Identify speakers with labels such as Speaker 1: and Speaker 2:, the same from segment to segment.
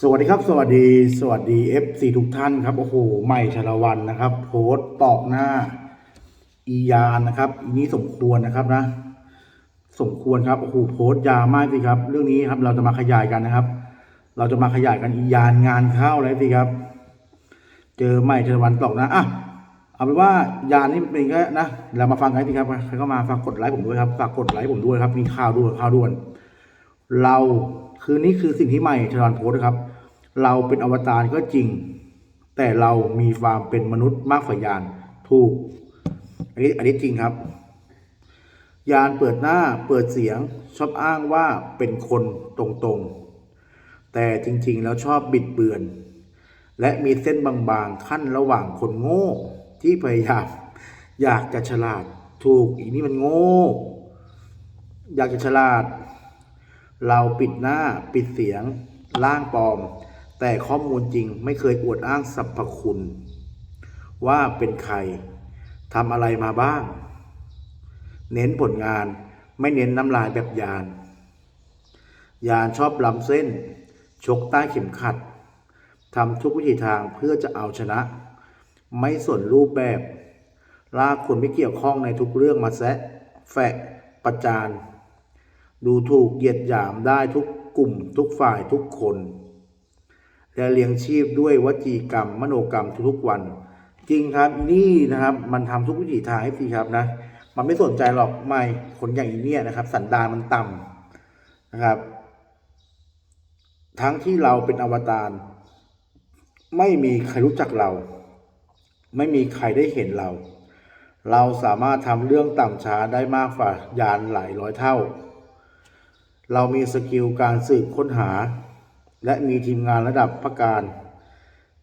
Speaker 1: สวัสดีครับ สวัสดีสวัสดี FC ทุกท่านครับ โอ้โหใหม่ชาละวันนะครับ โพสต์ตอกหน้า อียานนะครับอีนี้สมควรนะครับนะ สมควรครับโอ้โหโพสต์ยาวมากสิครับ เรื่องนี้ครับเราจะมาขยายกันนะครับ เราจะมาขยายกันอียานงานเข้าเลยสิครับ เจอใหม่ชาละวันตอกนะอะเอาเป็นว่ายานนี่เป็นแค่นะเรามาฟังกันสิครับใครก็มาฝากกดไลค์ผมด้วยครับฝากกดไลค์ผมด้วยครับมีข่าวด่วนข่าวด่วน เราคือนี่คือสิ่งที่ใหม่ชลอนโพสต์ครับ เราเป็นอวตารก็จริง แต่เรามีความเป็นมนุษย์มากกว่ายานถูก อันนี้อันนี้จริงครับ ยานเปิดหน้าเปิดเสียงชอบอ้างว่าเป็นคนตรงๆ แต่จริงๆ แล้วชอบบิดเบือน และมีเส้นบางๆขั้นระหว่างคนโง่ที่พยายามอยากจะฉลาดถูกอีนี่มันโง่ อยากจะฉลาด เราปิดหน้าปิดเสียงล่างปลอม แต่ข้อมูลจริงไม่เคยอวดอ้างสรรพคุณ ว่าเป็นใครทำอะไรมาบ้าง เน้นผลงานไม่เน้นน้ำลายแบบยาน ยานชอบล้ำเส้น ชกใต้เข็มขัดทำทุกวิถีทางเพื่อจะเอาชนะ ไม่สนรูปแบบ ลากคนไม่เกี่ยวข้องในทุกเรื่องมาแซะแฝะประจาน ดูถูกเหยียดหยามได้ทุกกลุ่มทุกฝ่ายทุกคน และเลี้ยงชีพด้วยวจีกรรม มโนกรรมทุกๆวัน จริงครับนี่นะครับ มันทำทุกวิถีทางให้ฟรีครับนะ มันไม่สนใจหรอกไม่คนอย่างอีเนี่ยนะครับ สันดานมันต่ำนะครับ ทั้งที่เราเป็นอวตารไม่มีใครรู้จักเรา ไม่มีใครได้เห็นเรา เราสามารถทำเรื่องต่ำช้าได้มากกว่ายานหลายร้อยเท่า เรามีสกิลการสืบค้นหา และมีทีมงานระดับพักการ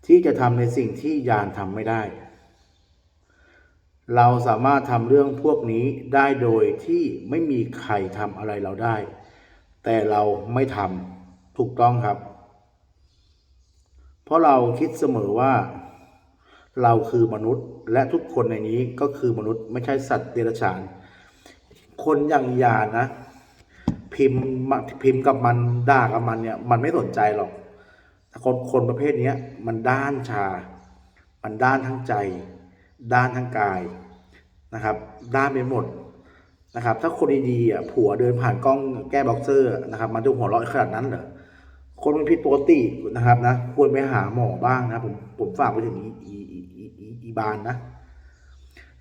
Speaker 1: ที่จะทำในสิ่งที่ยานทำไม่ได้ เราสามารถทำเรื่องพวกนี้ได้โดยที่ไม่มีใครทำอะไรเราได้ แต่เราไม่ทำถูกต้องครับ เพราะเราคิดเสมอว่า เราคือมนุษย์และทุกคนในนี้ก็คือมนุษย์ไม่ใช่สัตว์เดรัจฉาน คนอย่างยานนะ พิมพ์พิมพ์กับมันด่ากับมันเนี่ย มันไม่สนใจหรอกแต่คนคนประเภทเนี้ยมันด้านชา มันด้านทั้งใจ ด้านทั้งกายนะครับ ด้านไปหมดนะครับ ถ้าคนดีๆอะผัวเดินผ่านกล้องแก้บ็อกเซอร์นะครับ มันจะหัวเราะขนาดนั้นเหรอคนมันผิดปกตินะครับนะควรไปหาหมอบ้างนะผมผมฝากไปถึงอีอีอีอีอีอีบานนะ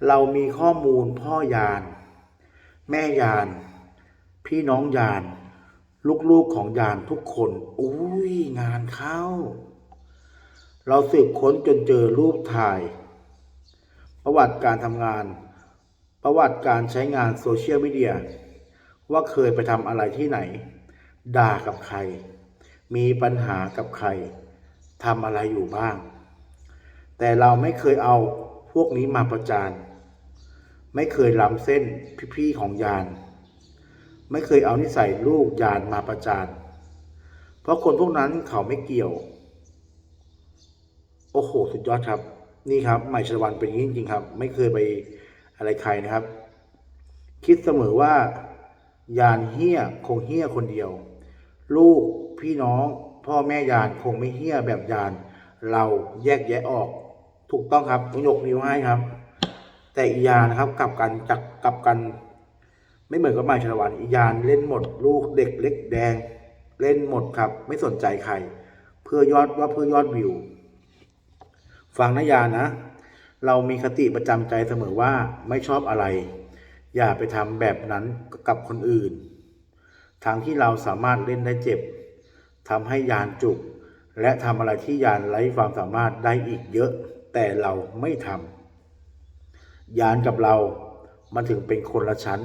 Speaker 1: เรามีข้อมูลพ่อยาน แม่ยาน พี่น้องยานลูกๆของยานทุกคนอุ้ยงานเข้า เราสืบค้นจนเจอรูปถ่าย ประวัติการทำงาน ประวัติการใช้งานโซเชียลมีเดีย ว่าเคยไปทำอะไรที่ไหน ด่ากับใคร มีปัญหากับใครทำอะไรอยู่บ้าง แต่เราไม่เคยเอาพวกนี้มาประจาน ไม่เคยล้ำเส้นพี่ๆของยาน ไม่เคยเอานิสัยลูกยานมาประจาน เพราะคนพวกนั้นเขาไม่เกี่ยว โอ้โห สุดยอดครับ นี่ครับใหม่ชลวันเป็นอย่างนี้จริงๆครับ ไม่เคยไปอะไรใครนะครับ คิดเสมอว่ายานเฮี้ยคงเฮี้ยคนเดียว ลูกพี่น้อง พ่อแม่ยานคงไม่เฮี้ยแบบยาน เราแยกแยะออก ถูกต้องครับองยกนิ้วให้ครับ แต่อียานนะครับกลับกันจักกลับกัน ไม่เหมือนกับใหม่ชลวันอียานเล่นหมดลูกเด็กเล็กแดง เล่นหมดครับ ไม่สนใจใคร เพื่อยอดว่าเพื่อยอดวิว ฟังนะยานนะ เรามีคติประจำใจเสมอว่าไม่ชอบอะไร อย่าไปทำแบบนั้นกับคนอื่นทั้งที่เราสามารถเล่นได้เจ็บทำให้ยานจุก และทำอะไรที่ยานไร้ความสามารถได้อีกเยอะ แต่เราไม่ทำยานกับเรามันถึงเป็นคนละชั้น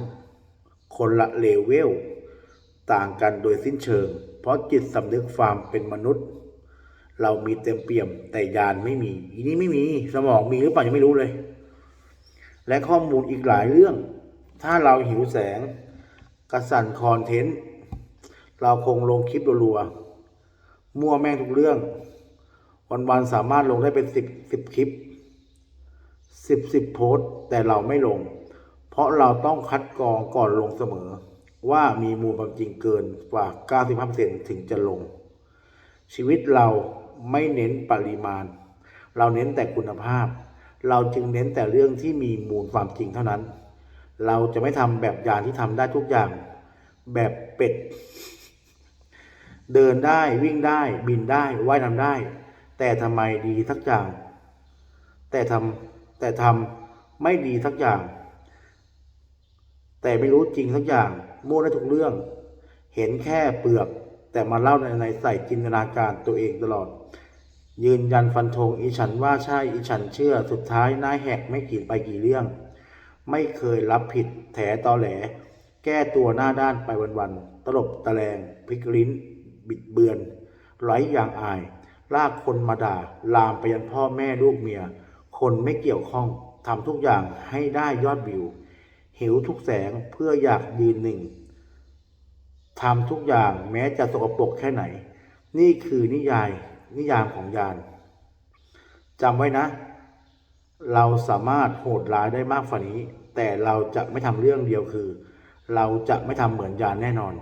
Speaker 1: คนละเลเวล ต่างกันโดยสิ้นเชิง เพราะจิตสำนึกความเป็นมนุษย์ เรามีเต็มเปี่ยมแต่ยานไม่มีอีนี้ไม่มีสมองมีหรือเปล่ายังไม่รู้เลย และข้อมูลอีกหลายเรื่อง ถ้าเราหิวแสง กระสันคอนเทนต์ เราคงลงคลิปรัวๆมั่วแม่งทุกเรื่อง วันๆสามารถลงได้เป็นสิบสิบคลิปสิบสิบโพสต์แต่เราไม่ลง ราะเราต้องคัดกรองก่อนลงเสมอ ว่ามีมูลความจริงเกินกว่า 95%ถึงจะลง ชีวิตเราไม่เน้นปริมาณ เราเน้นแต่คุณภาพ เราจึงเน้นแต่เรื่องที่มีมูลความจริงเท่านั้น เราจะไม่ทำแบบยานที่ทำได้ทุกอย่าง แบบเป็ด เดินได้วิ่งได้บินได้ว่ายน้ำได้ แต่ทำไมดีสักอย่าง แต่ทำแต่ทำไม่ดีสักอย่าง แต่ไม่รู้จริงสักอย่างมั่วได้ทุกเรื่อง เห็นแค่เปลือก แต่มาเล่าในในใส่จินตนาการตัวเองตลอด ยืนยันฟันธงอีฉันว่าใช่อีฉันเชื่อสุดท้ายน้าแหกไม่กี่ไปกี่เรื่อง ไม่เคยรับผิดแถตอแหล แก้ตัวหน้าด้านไปวันๆตลบตะแลงพลิกลิ้น บิดเบือนไร้อย่างอาย ลากคนมาด่า ลามไปยันพ่อแม่ลูกเมีย คนไม่เกี่ยวข้องทำทุกอย่างให้ได้ยอดวิว หิวทุกแสงเพื่ออยากยืนหนึ่งทำทุกอย่างแม้จะสกปรกแค่ไหน นี่คือนิยายนิยามของยานจำไว้นะ เราสามารถโหดร้ายได้มากฝ่านี้ แต่เราจะไม่ทำเรื่องเดียวคือ เราจะไม่ทำเหมือนยานแน่นอน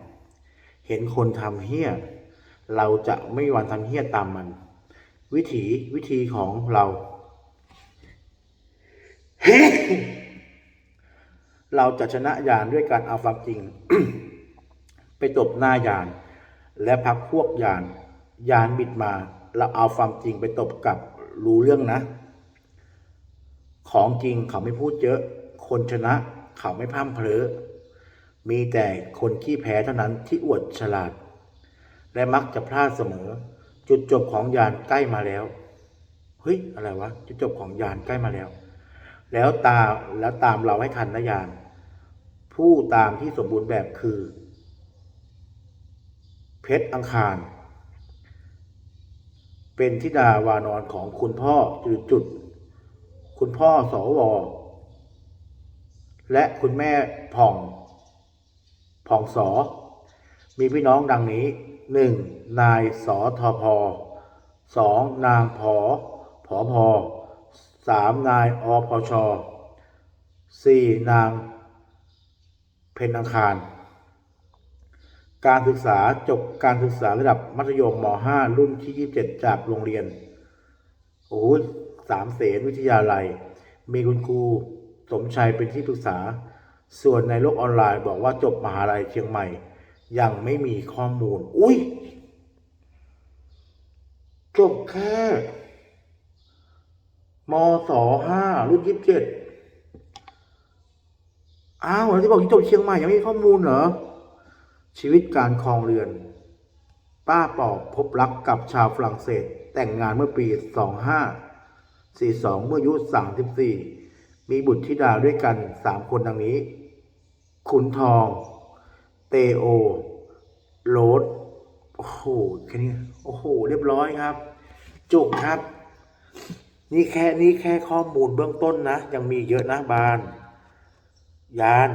Speaker 1: เห็นคนทำเฮี้ย เราจะไม่วันทำเฮี้ยตามมัน วิถีวิธีของเรา เราจะชนะยานด้วยการเอาความจริง ไปตบหน้ายาน และพักพวกยานยานบิดมาแล้วเอาความจริงไปตบกับรู้เรื่องนะ ของจริงเขาไม่พูดเยอะ คนชนะเขาไม่พ่ำเพลอมีแต่คนขี้แพ้เท่านั้นที่อวดฉลาด และมักจะพลาดเสมอ จุดจบของยานใกล้มาแล้ว เฮ้ย อะไรวะ จุดจบของยานใกล้มาแล้ว แล้วตามแล้วตามเราให้ทันนะยาน ผู้ตามที่สมบูรณ์แบบคือ เพชรอังคาร เป็นธิดาวานอนของคุณพ่อจุดจุด คุณพ่อสวและคุณแม่ผ่อง ผ่องสอ มีพี่น้องดังนี้หนึ่งนายสอทอพอสองนางผอผอพอ สามนายอพชสี่นาง เพนอังคาร การศึกษาจบการศึกษาระดับมัธยมม .5 รุ่นที่ 27 จากโรงเรียน โอ้ยสามเสนวิทยาลัย มีคุณครูสมชัยเป็นที่ปรึกษา ส่วนในโลกออนไลน์บอกว่าจบมหาลัยเชียงใหม่ ยังไม่มีข้อมูล อุ้ยจบแค่ มศห้ารุ่นยี่สิบเจ็ดอ้าวที่บอกที่จบเชียงใหม่ยังไม่มีข้อมูลเหรอ ชีวิตการครองเรือน ป้าปอบพบรักกับชาวฝรั่งเศส แต่งงานเมื่อปี2542เมื่ออายุ34มีบุตรธิดาด้วยกัน3คนดังนี้ ขุนทอง เตโอ โรสโอ้โหแค่นี้ โอ้โห เรียบร้อยครับ จุกครับ นี่แค่นี่แค่ข้อมูลเบื้องต้นนะ ยังมีเยอะนะบาน ยาน